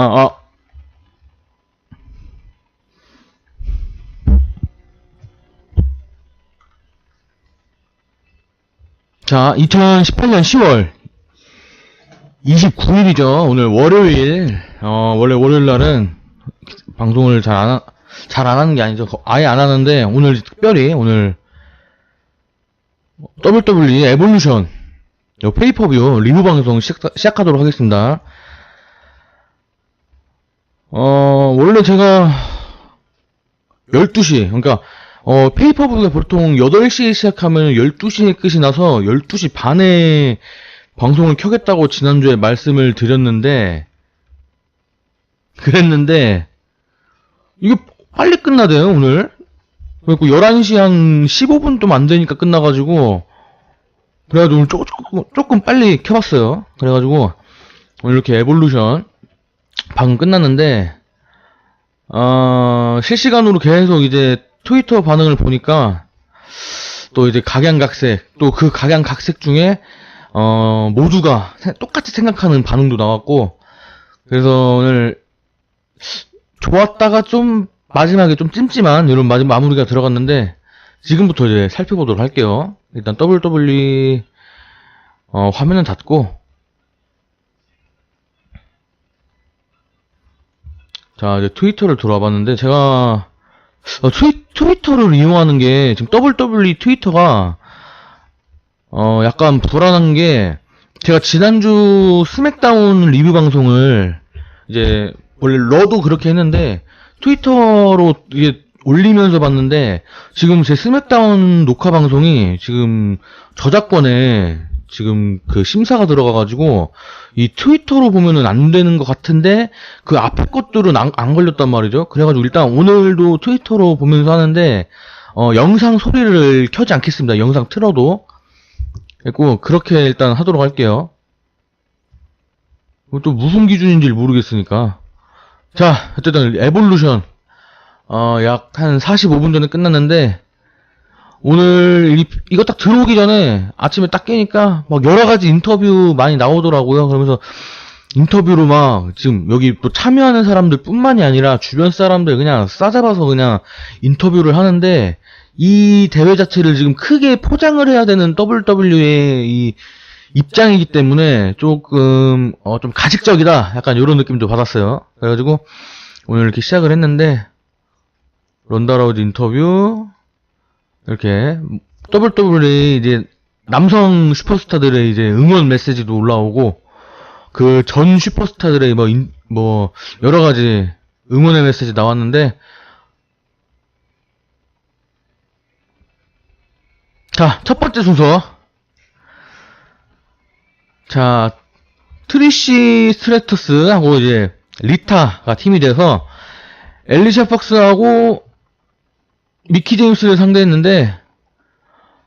아, 아. 자, 2018년 10월 29일이죠. 오늘 월요일. 어, 원래 월요일 날은 방송을 잘 안, 잘 안 하는 게 아니죠. 거- 아예 안 하는데, 오늘 특별히, 오늘, WWE 에볼루션, 요 페이퍼뷰 리뷰 방송 시작, 시작하도록 하겠습니다. 어, 원래 제가 12시, 그러니까 어, 페이퍼뷰가 보통 8시에 시작하면 12시에 끝이 나서 12시 반에 방송을 켜겠다고 지난주에 말씀을 드렸는데 그랬는데 이게 빨리 끝나대요, 오늘. 그래갖고 11시 한 15분 좀 안 되니까 끝나가지고 그래가지고 조금, 조금 빨리 켜봤어요. 그래가지고 오늘 이렇게 에볼루션 방금 끝났는데 어, 실시간으로 계속 이제 트위터 반응을 보니까 또 이제 각양각색 또 그 각양각색 중에 어, 모두가 세- 똑같이 생각하는 반응도 나왔고 그래서 오늘 좋았다가 좀 마지막에 좀 찜찜한 이런 마지 마무리가 들어갔는데 지금부터 이제 살펴보도록 할게요. 일단 WWE 어, 화면은 닫고 자, 이제 트위터를 들어와 봤는데, 제가, 어, 트위, 트위터를 이용하는 게, 지금 WWE 트위터가, 어, 약간 불안한 게, 제가 지난주 스맥다운 리뷰 방송을, 이제, 원래 러도 그렇게 했는데, 트위터로 이게 올리면서 봤는데, 지금 제 스맥다운 녹화 방송이, 지금 저작권에, 지금 그 심사가 들어가가지고, 이 트위터로 보면은 안 되는 것 같은데, 그 앞에 것들은 안, 안 걸렸단 말이죠. 그래가지고 일단 오늘도 트위터로 보면서 하는데, 어, 영상 소리를 켜지 않겠습니다. 영상 틀어도. 그리고 그렇게 일단 하도록 할게요. 또 무슨 기준인지 모르겠으니까. 자, 어쨌든 에볼루션. 어, 약 한 45분 전에 끝났는데, 오늘 이, 이거 딱 들어오기 전에 아침에 딱 깨니까 막 여러 가지 인터뷰 많이 나오더라고요. 그러면서 인터뷰로 막 지금 여기 또 참여하는 사람들 뿐만이 아니라 주변 사람들 그냥 싸잡아서 그냥 인터뷰를 하는데 이 대회 자체를 지금 크게 포장을 해야 되는 WW의 이 입장이기 때문에 조금 어 좀 가식적이다 약간 이런 느낌도 받았어요. 그래가지고 오늘 이렇게 시작을 했는데 런다라우드 인터뷰 이렇게 WWE 이제 남성 슈퍼스타들의 이제 응원 메시지도 올라오고 그 전 슈퍼스타들의 뭐, 인- 뭐, 여러 가지 응원의 메시지 나왔는데, 자, 첫 번째 순서. 자, 트리시 스트레터스하고 이제 리타가 팀이 돼서 엘리샤 팍스하고 미키 제임스를 상대했는데,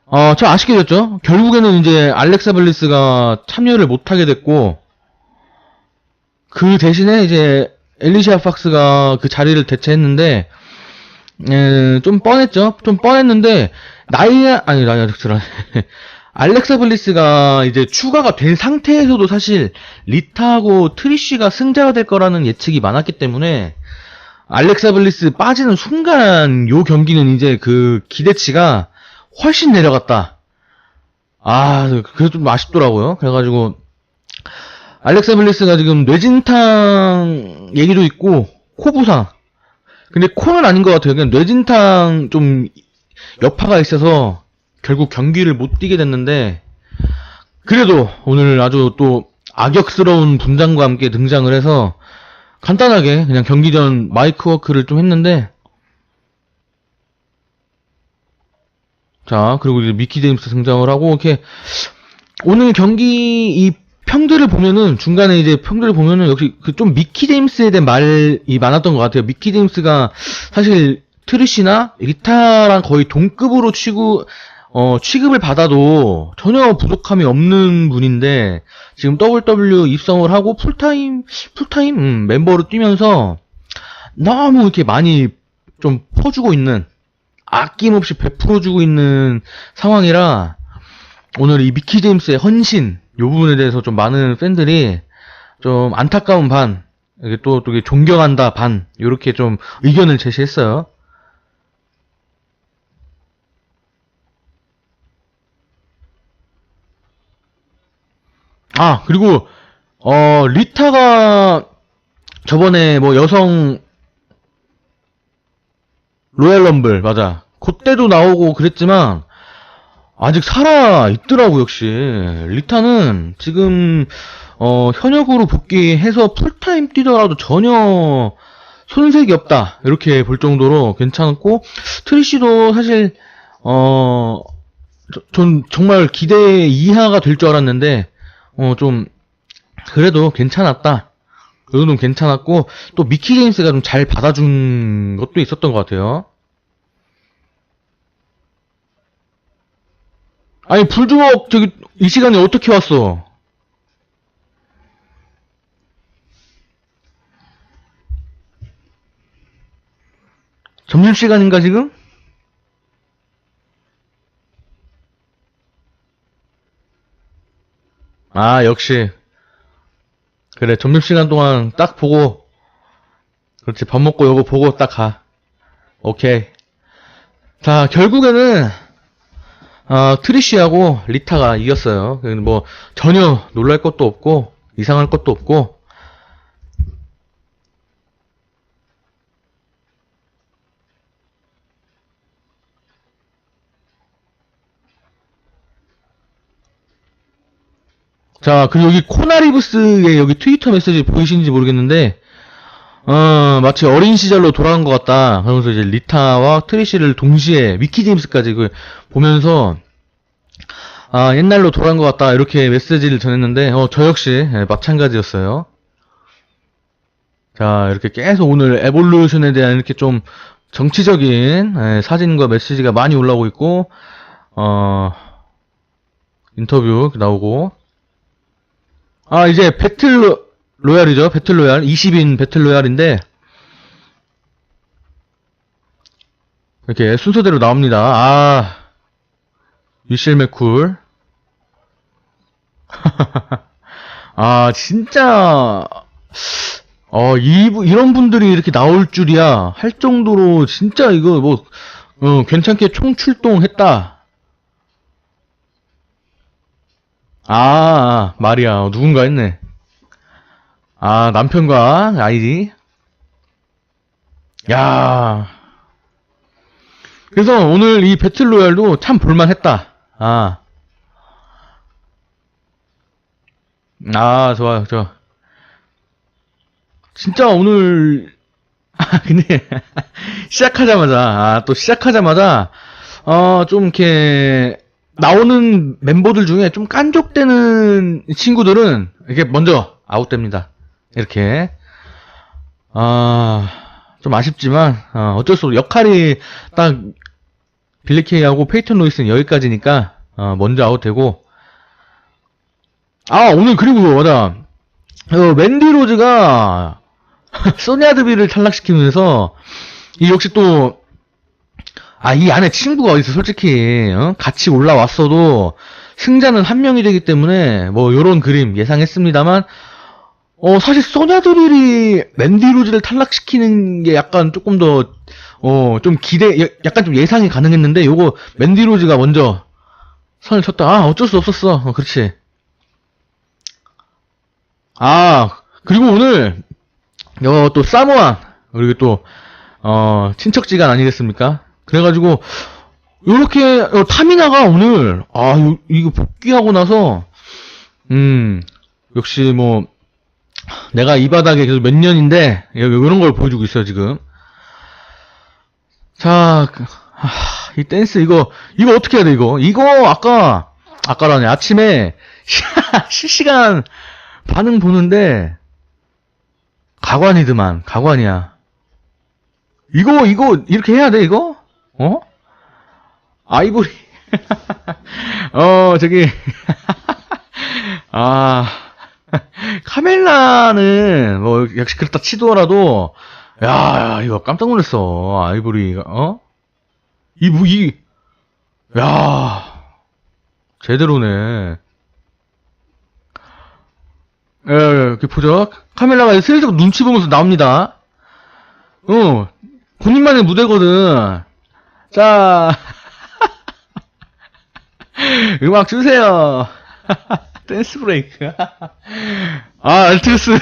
어, 저 아쉽게 됐죠? 결국에는 이제 알렉사 블리스가 참여를 못하게 됐고, 그 대신에 이제 엘리시아 팍스가 그 자리를 대체했는데 에, 좀 뻔했죠. 좀 뻔했는데 나이아 아니 나이아 잭스라 알렉사 블리스가 이제 추가가 된 상태에서도 사실 리타하고 트리쉬가 승자가 될 거라는 예측이 많았기 때문에 알렉사 블리스 빠지는 순간 요 경기는 이제 그 기대치가 훨씬 내려갔다. 아, 그게 좀 아쉽더라고요. 그래가지고 알렉사 블리스가 지금 뇌진탕 얘기도 있고 코 부상. 근데 코는 아닌 것 같아요. 그냥 뇌진탕 좀 여파가 있어서 결국 경기를 못 뛰게 됐는데 그래도 오늘 아주 또 악역스러운 분장과 함께 등장을 해서 간단하게 그냥 경기 전 마이크 워크를 좀 했는데 자 그리고 이제 미키 제임스 등장을 하고 이렇게 오늘 경기 이 평들을 보면은 중간에 이제 평들을 보면은 역시 그 좀 미키 제임스에 대한 말이 많았던 것 같아요. 미키 제임스가 사실 트리시나 리타랑 거의 동급으로 취급 어 취급을 받아도 전혀 부족함이 없는 분인데 지금 WW 입성을 하고 풀타임 풀타임 음, 멤버로 뛰면서 너무 이렇게 많이 좀 퍼주고 있는 아낌없이 베풀어주고 있는 상황이라 오늘 이 미키 제임스의 헌신 요 부분에 대해서 좀 많은 팬들이 좀 안타까운 반 또, 또 존경한다, 반. 요렇게 좀 의견을 제시했어요. 아, 그리고, 어, 리타가 저번에 뭐 여성 로얄 럼블, 맞아. 그때도 나오고 그랬지만, 아직 살아 있더라고, 역시. 리타는 지금, 어, 현역으로 복귀해서 풀타임 뛰더라도 전혀 손색이 없다. 이렇게 볼 정도로 괜찮았고, 트리시도 사실, 어, 저- 전 정말 기대 이하가 될 줄 알았는데, 어, 좀, 그래도 괜찮았다. 그 정도는 괜찮았고, 또 미키 제임스가 좀 잘 받아준 것도 있었던 것 같아요. 아니, 불주먹, 저기, 이 시간에 어떻게 왔어? 점심시간인가, 지금? 아, 역시. 그래, 점심시간 동안 딱 보고, 그렇지, 밥 먹고 요거 보고 딱 가. 오케이. 자, 결국에는, 아, 트리시하고 리타가 이겼어요. 그래서 뭐, 전혀 놀랄 것도 없고, 이상할 것도 없고, 자, 그리고 여기 코나리브스의 여기 트위터 메시지 보이시는지 모르겠는데, 어, 마치 어린 시절로 돌아간 것 같다. 그러면서 이제 리타와 트리시를 동시에 미키 제임스까지 그 보면서, 아, 옛날로 돌아간 것 같다. 이렇게 메시지를 전했는데, 어, 저 역시 예, 마찬가지였어요. 자, 이렇게 계속 오늘 에볼루션에 대한 이렇게 좀 정치적인 예, 사진과 메시지가 많이 올라오고 있고, 어, 인터뷰 나오고, 아, 이제 배틀 로- 로얄이죠. 배틀 로얄. 20인 배틀 로얄인데, 이렇게 순서대로 나옵니다. 아, 미셸 맥쿨. 아, 진짜, 어, 이, 이런 분들이 이렇게 나올 줄이야. 할 정도로, 진짜 이거 뭐, 어, 괜찮게 총출동했다. 아, 말이야. 누군가 했네. 아, 남편과 아이디. 야. 그래서 오늘 이 배틀로얄도 참 볼만했다. 아. 아, 좋아요, 좋아. 진짜 오늘, 아, 근데, 시작하자마자, 아, 또 시작하자마자, 어, 좀 이렇게, 나오는 멤버들 중에 좀 깐족되는 친구들은 이렇게 먼저 아웃됩니다. 이렇게. 아, 좀 아쉽지만, 어, 어쩔 수 없어. 역할이 딱, 빌리케이하고 페이턴 로이스는 여기까지니까, 어, 먼저 아웃되고. 아, 오늘 그리고, 맞아. 어, 맨디 로즈가, 소니아 드비를 탈락시키면서, 이 역시 또, 아, 이 안에 친구가 어딨어, 솔직히. 어? 같이 올라왔어도 승자는 한 명이 되기 때문에 뭐 요런 그림 예상했습니다만 어, 사실 소냐드릴이 맨디 로즈를 탈락시키는 게 약간 조금 더 어, 좀 기대 야- 약간 좀 예상이 가능했는데 요거 맨디 로즈가 먼저 선을 쳤다. 아, 어쩔 수 없었어. 어, 그렇지. 아, 그리고 오늘 어, 또 사모안 그리고 또 어, 친척지간 아니겠습니까? 그래가지고 요렇게 어, 타미나가 오늘 아 요- 이거 복귀하고 나서 음 역시 뭐 내가 이 바닥에 계속 몇 년인데 이런 걸 보여주고 있어요 지금. 자, 그, 아, 이 댄스 이거 이거 어떻게 해야 돼 이거? 이거 아까 아까라네 아침에 실시간 반응 보는데 가관이드만 가관이야. 이거 이거 이렇게 해야 돼 이거 어 아이보리 어 저기 아 카멜라는 뭐 역시 그렇다 치더라도 야 이거 깜짝 놀랐어 아이보리가 어? 이 무기 야 제대로네 예, 이렇게 보죠. 카멜라가 슬쩍 눈치 보면서 나옵니다. 어, 본인만의 무대거든. 자, 음악 주세요. 댄스 브레이크. 아, 알투스.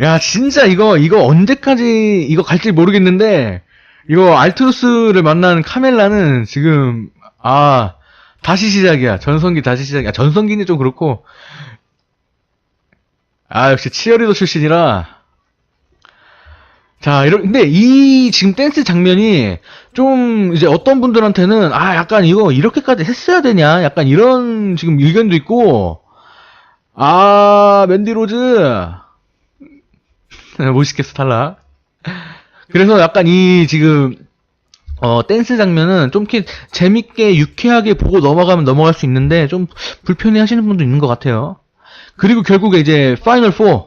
야, 진짜 이거, 이거 언제까지 이거 갈지 모르겠는데, 이거 알투스를 만난 카멜라는 지금, 아, 다시 시작이야. 전성기 다시 시작이야. 전성기는 좀 그렇고, 아, 역시 치어리더 출신이라. 자, 이런, 근데 이 지금 댄스 장면이 좀 이제 어떤 분들한테는 아, 약간 이거 이렇게까지 했어야 되냐? 약간 이런 지금 의견도 있고, 아, 맨디 로즈. 못 시켰어, 탈락. 그래서 약간 이 지금, 어, 댄스 장면은 좀 이렇게 재밌게 유쾌하게 보고 넘어가면 넘어갈 수 있는데 좀 불편해 하시는 분도 있는 것 같아요. 그리고 결국에 이제 파이널 4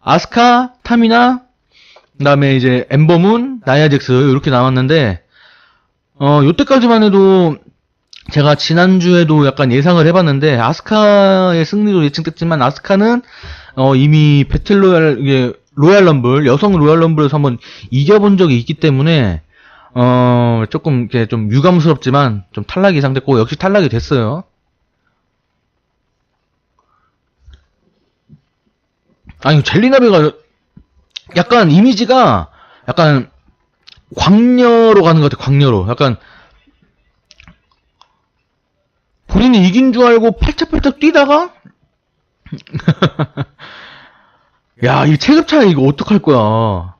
아스카, 타미나, 그다음에 이제 엠버문, 나야 잭스 이렇게 나왔는데 어 요때까지만 해도 제가 지난주에도 약간 예상을 해봤는데 아스카의 승리도 예측됐지만 아스카는 어 이미 배틀로얄 이게 로얄 럼블 여성 로얄 럼블에서 한번 이겨본 적이 있기 때문에 어 조금 이렇게 좀 유감스럽지만 좀 탈락이 예상됐고 역시 탈락이 됐어요. 아니 젤리나베가 약간 이미지가 약간 광녀로 가는 것 같아 광녀로. 약간 본인이 이긴 줄 알고 팔짝팔짝 뛰다가? 야 이 체급 차이 이거 어떡할 거야?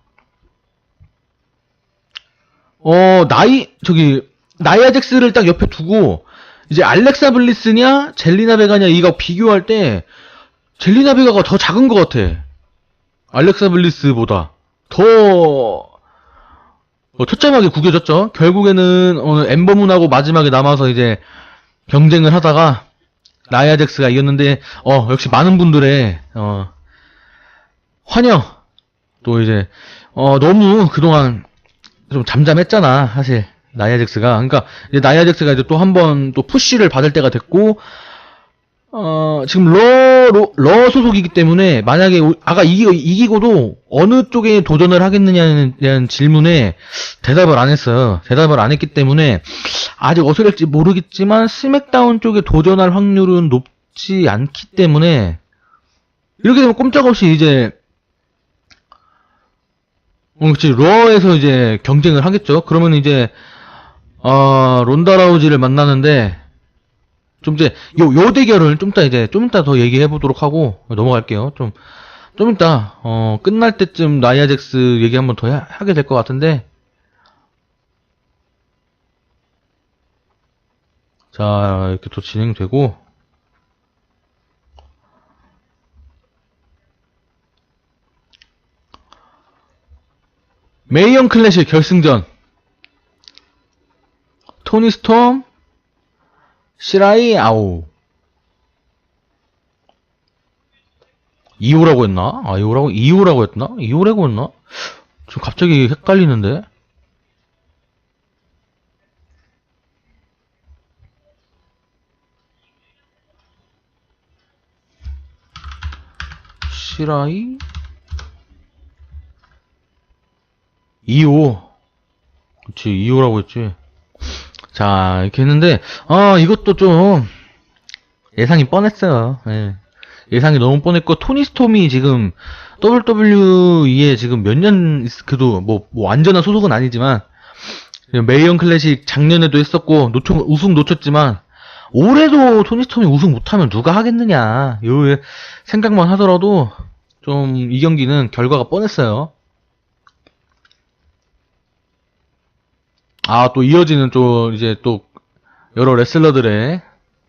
어 나이 저기 나이아 잭스를 딱 옆에 두고 이제 알렉사 블리스냐 젤리나 베가냐 이거 비교할 때 젤리나 베가가 더 작은 것 같아 알렉사 블리스보다 더 어, 처참하게 구겨졌죠. 결국에는 오늘 엠버문하고 마지막에 남아서 이제 경쟁을 하다가 나야잭스가 이겼는데 어 역시 많은 분들의 어 환영 또 이제 어 너무 그동안 좀 잠잠했잖아 사실 나야잭스가 그러니까 이제 나야잭스가 이제 또 한 번 또 푸시를 받을 때가 됐고 어, 지금 러, 러, 러 소속이기 때문에 만약에 우- 아까 이기, 이기고도 어느 쪽에 도전을 하겠느냐는 질문에 대답을 안 했어요. 대답을 안 했기 때문에 아직 어설할지 모르겠지만 스맥다운 쪽에 도전할 확률은 높지 않기 때문에 이렇게 되면 꼼짝없이 이제 어, 그치, 러에서 이제 경쟁을 하겠죠. 그러면 이제 어, 론다라우지를 만나는데 좀 이제 요, 요 대결을 좀 이따 이제 좀 이따 더 얘기해 보도록 하고 넘어갈게요. 좀, 좀 이따, 어, 끝날 때쯤 나이아 잭스 얘기 한번 더 하- 하게 될 것 같은데. 자, 이렇게 또 진행되고. 메이언 클래시 결승전. 토니 스톰, 시라이 아오 2호라고 했나? 아 2호라고 2호라고 했나? 2호라고 했나? 좀 갑자기 헷갈리는데 시라이 2호 그치 2호라고 했지 자, 이렇게 했는데, 아, 이것도 좀, 예상이 뻔했어요. 예. 예상이 너무 뻔했고, 토니 스톰이 지금, WWE에 지금 몇 년, 그래도, 뭐, 뭐 완전한 소속은 아니지만, 메이언 클래식 작년에도 했었고, 놓쳐, 우승 놓쳤지만, 올해도 토니 스톰이 우승 못하면 누가 하겠느냐, 요 생각만 하더라도, 좀, 이 경기는 결과가 뻔했어요. 아, 또 이어지는 또 이제 또 여러 레슬러들의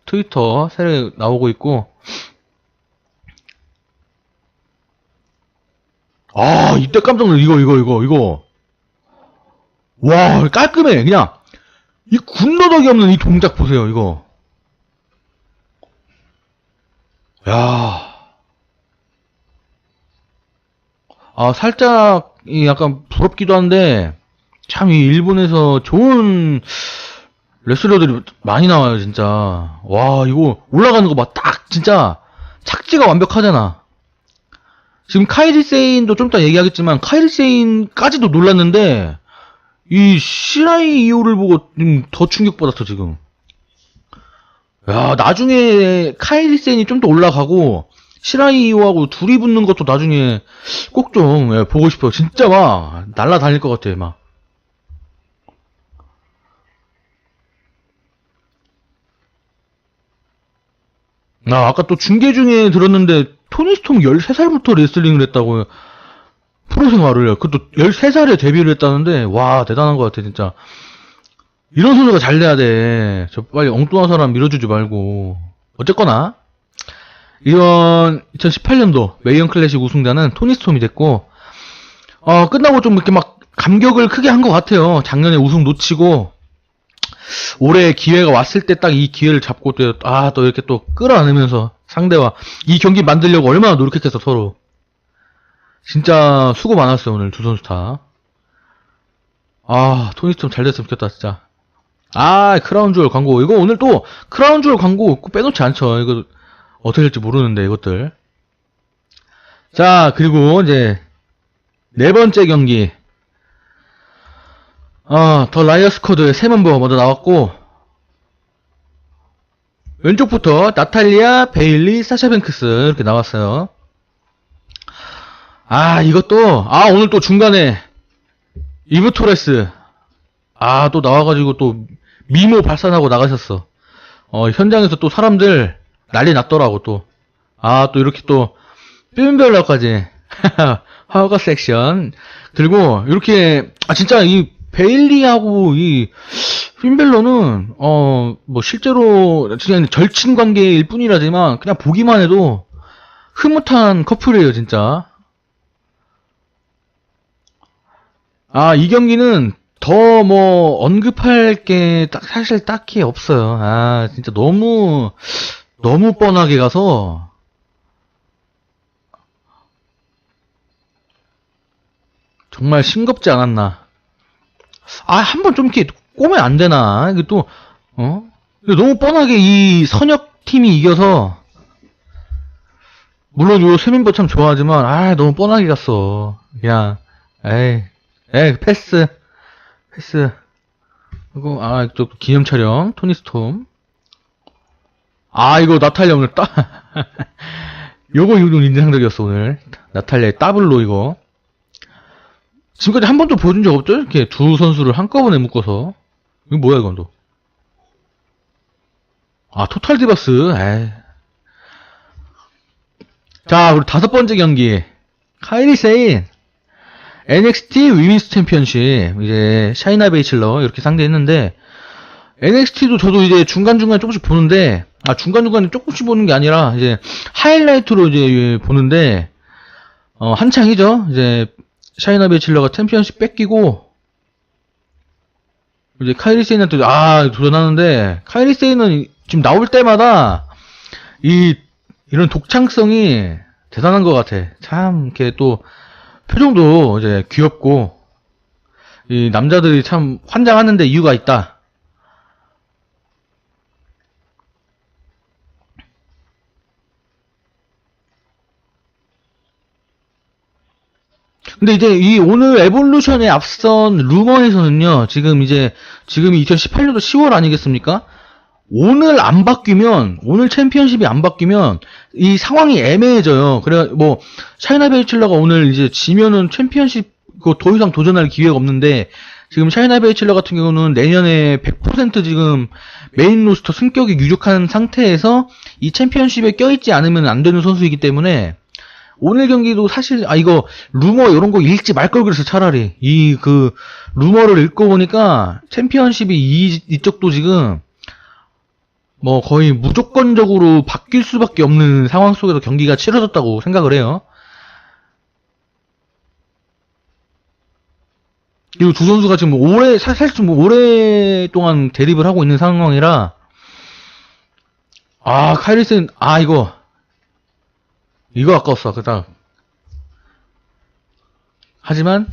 트위터 새로 나오고 있고 아, 이때 깜짝 놀라 이거 이거 이거 이거 와, 깔끔해. 그냥 이 군더더기 없는 이 동작 보세요, 이거. 야. 아, 살짝 이 약간 부럽기도 한데 참, 이 일본에서 좋은 레슬러들이 많이 나와요, 진짜. 와, 이거 올라가는 거 봐. 딱, 진짜, 착지가 완벽하잖아. 지금 카이리 세인도 좀 이따 얘기하겠지만 카이리 세인까지도 놀랐는데 이 시라이 이오를 보고 좀더 충격받았어 지금. 야 나중에 카이리 세인이 좀 더 올라가고 시라이 이오하고 둘이 붙는 것도 나중에 꼭좀 예, 보고 싶어요. 진짜 막 날라다닐 것 같아 막. 나 아까 또 중계 중에 들었는데 토니 스톰 13살부터 레슬링을 했다고요. 프로 생활을. 그것도 13살에 데뷔를 했다는데 와 대단한 것 같아 진짜. 이런 선수가 잘 돼야 돼. 저 빨리 엉뚱한 사람 밀어주지 말고. 어쨌거나 이번 2018년도 메이언 클래식 우승자는 토니 스톰이 됐고 어 끝나고 좀 이렇게 막 감격을 크게 한 것 같아요. 작년에 우승 놓치고 올해 기회가 왔을 때 딱 이 기회를 잡고 또, 아, 또 이렇게 또 끌어안으면서 상대와 이 경기 만들려고 얼마나 노력했겠어, 서로. 진짜 수고 많았어요, 오늘 두 선수 다. 아, 토니 스톰 잘 됐으면 좋겠다, 진짜. 아, 크라운 주얼 광고. 이거 오늘 또 크라운 주얼 광고 꼭 빼놓지 않죠. 이거 어떻게 될지 모르는데, 이것들. 자, 그리고 이제 네 번째 경기. 아, 더 라이어 스쿼드의 새 멤버 먼저 나왔고, 왼쪽부터 나탈리아, 베일리, 사샤 뱅크스 이렇게 나왔어요. 아, 이것도, 아, 오늘 또 중간에, 이브 토레스, 아, 또 나와가지고 또, 미모 발산하고 나가셨어. 어, 현장에서 또 사람들 난리 났더라고, 또. 아, 또 이렇게 또, 뚠별러까지. 화가 섹션. 들고, 이렇게, 아, 진짜 이, 베일리하고 이 핀벨러는 어 뭐 실제로 그냥 절친 관계일 뿐이라지만 그냥 보기만 해도 흐뭇한 커플이에요 진짜. 아 이 경기는 더 뭐 언급할 게 딱 사실 딱히 없어요. 아 진짜 너무 너무 뻔하게 가서 정말 싱겁지 않았나. 아, 한 번 좀 이렇게 꼬면 안 되나? 이게 또, 어? 너무 뻔하게 이 선역 팀이 이겨서, 물론 요 세민버 참 좋아하지만, 아, 너무 뻔하게 갔어. 그냥, 에이, 에이, 패스. 패스. 그리고, 아, 또 기념 촬영, 토니 스톰. 아, 이거 나탈리아 오늘 따, 요거, 요거 인상적이었어, 오늘. 나탈리아의 더블로 이거. 지금까지 한 번도 보여준 적 없죠? 이렇게 두 선수를 한꺼번에 묶어서. 이거 뭐야, 이건 또. 아, 토탈 디바스. 에이. 자, 우리 다섯 번째 경기. 카이리 세인. NXT 위민스 챔피언십. 이제 샤이나 베이칠러 이렇게 상대했는데 NXT도 저도 이제 중간중간 조금씩 보는데 아, 중간중간에 조금씩 보는 게 아니라 이제 하이라이트로 이제 보는데 어, 한창이죠. 이제 샤이나 베칠러가 챔피언십 뺏기고 이제 카이리 세인한테 아 도전하는데 카이리 세인은 지금 나올 때마다 이 이런 독창성이 대단한 것 같아. 참 이렇게 또 표정도 이제 귀엽고 이 남자들이 참 환장하는데 이유가 있다. 근데 이제 이 오늘 에볼루션에 앞선 루머에서는요, 지금 이제, 지금이 2018년도 10월 아니겠습니까? 오늘 안 바뀌면, 오늘 챔피언십이 안 바뀌면, 이 상황이 애매해져요. 그래, 뭐, 샤이나 베이칠러가 오늘 이제 지면은 챔피언십, 그더 이상 도전할 기회가 없는데, 지금 샤이나 베이칠러 같은 경우는 내년에 100% 지금 메인 로스터 승격이 유력한 상태에서 이 챔피언십에 껴있지 않으면 안 되는 선수이기 때문에, 오늘 경기도 사실 아 이거 루머 이런 거 읽지 말 걸 그랬어 차라리 이 그 루머를 읽고 보니까 챔피언십이 이 이쪽도 지금 뭐 거의 무조건적으로 바뀔 수밖에 없는 상황 속에서 경기가 치러졌다고 생각을 해요. 그리고 두 선수가 지금 오래 사- 사실 좀 오랫동안 대립을 하고 있는 상황이라 아 카이리슨 아 이거 이거 아까웠어 그 다음. 하지만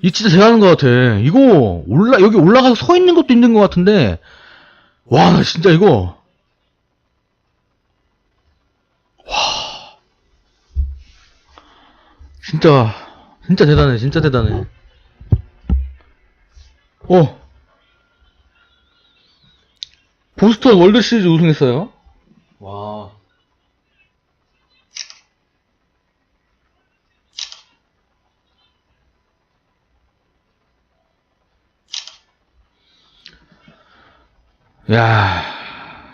이 진짜 대단한 것 같아. 이거 올라 여기 올라가서 서 있는 것도 있는 것 같은데 와 나 진짜 이거. 와. 진짜 진짜 대단해 진짜 대단해. 어. 보스턴 월드 시리즈 우승했어요. 와. 야,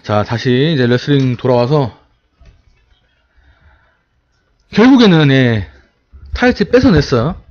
자, 다시 이제 레슬링 돌아와서 결국에는 예, 타이틀 뺏어냈어요.